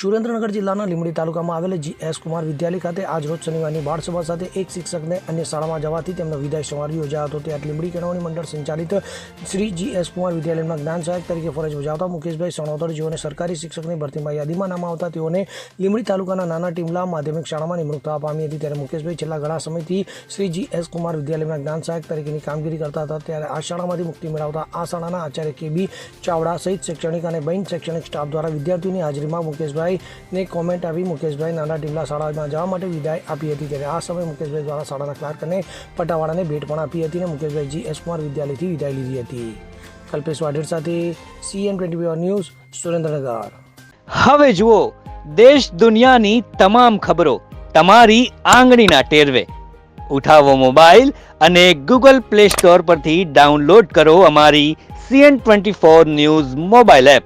સુરેન્દ્રનગર જિલ્લાના લીંબડી તાલુકામાં આવેલ જી એસ કુમાર વિદ્યાલય ખાતે આજ રોજ શનિવારની બાળસભા સાથે એક શિક્ષકને અન્ય શાળામાં જવાથી તેમનો વિદાય સમારોહ યોજાયો હતો. ત્યારે લીંબડી કેળવણી મંડળ સંચાલિત શ્રી જી એસ કુમાર વિદ્યાલયમાં જ્ઞાન સહાયક તરીકે ફરજ બજાવતા મુકેશભાઈ સણોદર જેઓને સરકારી શિક્ષકની ભરતીમાં યાદીમાં નામ આવતા તેઓને લીંબડી તાલુકાના નાના ટીમલા માધ્યમિક શાળામાં નિમણૂક થવા પામી હતી. ત્યારે મુકેશભાઈ છેલ્લા ઘણા સમયથી શ્રી જી એસ કુમાર વિદ્યાલયમાં જ્ઞાન સહાયક તરીકેની કામગીરી કરતા હતા. ત્યારે આ શાળામાંથી મુક્તિ મેળવતા આ શાળાના આચાર્ય કે બી ચાવડા સહિત શૈક્ષણિક અને બિન શૈક્ષણિક સ્ટાફ દ્વારા વિદ્યાર્થીઓની હાજરીમાં મુકેશભાઈને કોમેન્ટ આપી મુકેશભાઈ નાના ટીમલા શાળામાં જવા માટે વિદાય આપી હતી. ત્યારે આ સમયે મુકેશભાઈ દ્વારા શાળાના ક્લાર્ક અને પટાવાળાને ભેટ પણ આપી હતી અને મુકેશભાઈ જી એસ વિદ્યાલયથી વિદાય લીધી હતી. કલ્પેશ વાઢેર સાથે CN twenty four news Surendranagar. હવે જુઓ, દેશ દુનિયાની તમામ ખબરો તમારી આંગળીના ટેરવે. ઉઠાવો મોબાઈલ અને ગૂગલ પ્લે સ્ટોર પરથી ડાઉનલોડ કરો અમારી CN twenty four news mobile app